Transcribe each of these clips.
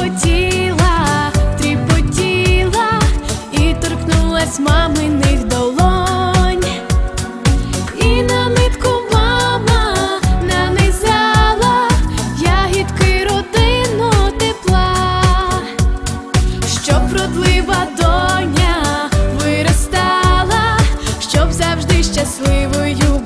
тріпотіла, тріпотіла і торкнулась маминих долонь, і на нитку мама нанизала ягідки родину тепла, щоб родлива доня виростала, щоб завжди щасливою.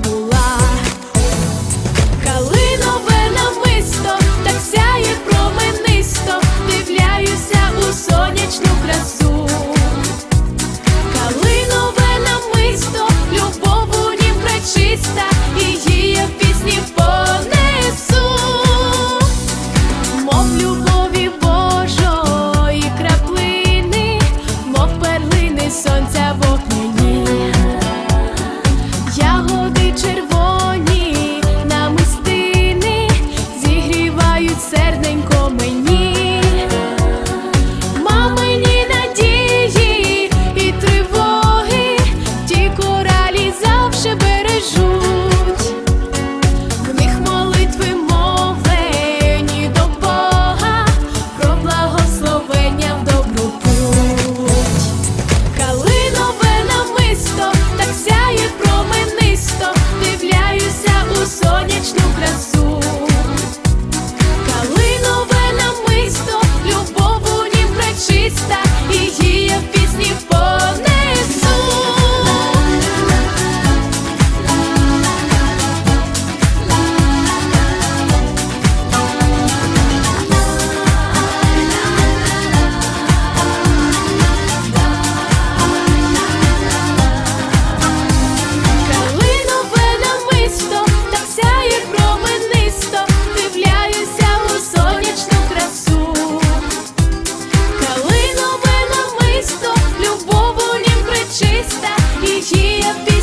стихия ты